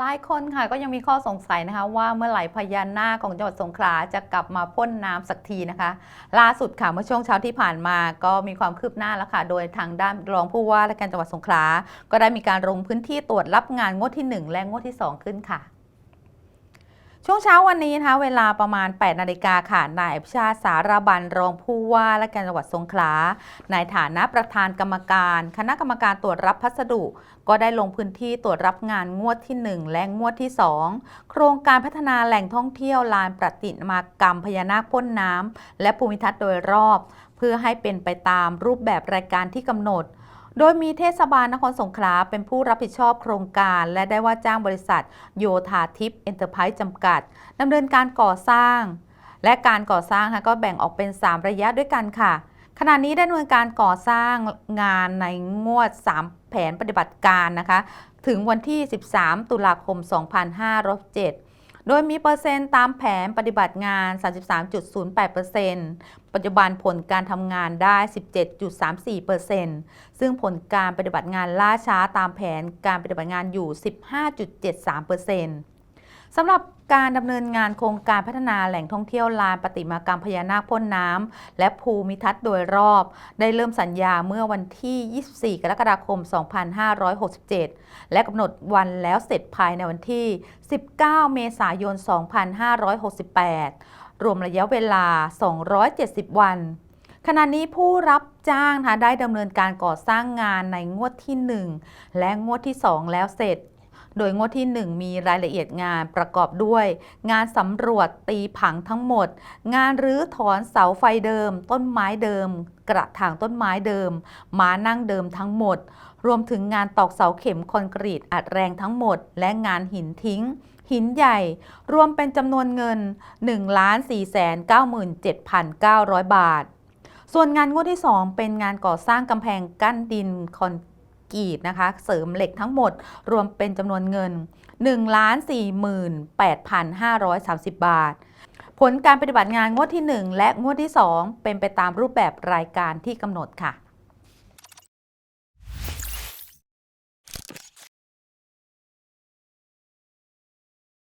หลายคนค่ะก็ยังมีข้อสงสัยนะคะ ว่าเมื่อไหร่พญานาคของจังหวัดสงขลาจะกลับมาพ่นน้ำสักทีนะคะ ล่าสุดค่ะเมื่อช่วงเช้าที่ผ่านมาก็มีความคืบหน้าแล้วค่ะ โดยทางด้านรองผู้ว่าราชการจังหวัดสงขลาก็ได้มีการลงพื้นที่ตรวจรับงานงวดที่ 1 และงวดที่ 2 ขึ้นค่ะ ช่วงเช้าวันนี้นะคะเวลาประมาณ 8 นาฬิกาค่ะ นายอภิชาติสารบันรองผู้ว่าและการจังหวัดสงขลา ในฐานะประธานกรรมการ คณะกรรมการตรวจรับพัสดุ ก็ได้ลงพื้นที่ตรวจรับงานงวดที่ 1 และงวดที่ 2 โครงการพัฒนาแหล่งท่องเที่ยวลานประติมากรรมพญานาคพ่นน้ำและภูมิทัศน์โดยรอบ เพื่อให้เป็นไปตามรูปแบบรายการที่กำหนด โดยมีเทศบาลนครสงขลาเป็นผู้รับผิดชอบโครงการ และได้ว่าจ้างบริษัท โยธาทิพย์เอ็นเตอร์ไพรส์จำกัดดำเนินการก่อสร้าง และการก่อสร้างค่ะก็แบ่งออกเป็น 3 ระยะด้วยกันค่ะ ขณะนี้ได้ดำเนินการก่อสร้างงานในงวด 3 แผนปฏิบัติการนะคะ ถึงวันที่ 13 ตุลาคม 2507 โดยมีเปอร์เซ็นต์ตามแผนปฏิบัติงาน 33.08%ปัจจุบันผลการทำงานได้ 17.34%ซึ่งผลการปฏิบัติงานล่าช้าตามแผนการปฏิบัติงานอยู่ 15.73% สำหรับการดำเนินงานโครงการพัฒนาแหล่งท่องเที่ยวลานประติมากรรมพญานาคพ่นน้ำและภูมิทัศน์โดยรอบ ได้เริ่มสัญญาเมื่อวันที่ 24 กรกฎาคม 2567 และกำหนดวันแล้วเสร็จภายในวันที่ 19 เมษายน 2568 รวมระยะเวลา 270 วันขณะนี้ผู้รับจ้างนะคะได้ดำเนินการก่อสร้างงานในงวดที่ 1 และงวดที่ 2 แล้วเสร็จ โดยงวดที่ 1 มีรายละเอียดงานประกอบด้วย งานสำรวจตีผังทั้งหมด งานรื้อถอนเสาไฟเดิม ต้นไม้เดิม กระถางต้นไม้เดิมม้านั่งเดิมทั้งหมด รวมถึงงานตอกเสาเข็มคอนกรีตอัดแรงทั้งหมด และงานหินทิ้งหินใหญ่ รวมเป็นจำนวนเงิน 1,497,900 บาท ส่วนงานงวดที่ 2 เป็นงานก่อสร้างกำแพงกั้นดินคอน กีดนะคะ เสริมเหล็กทั้งหมดรวมเป็นจำนวนเงิน 1,48,530 บาท ผลการปฏิบัติงานงวดที่ 1 และงวดที่ 2 เป็นไปตามรูปแบบรายการที่กำหนดค่ะ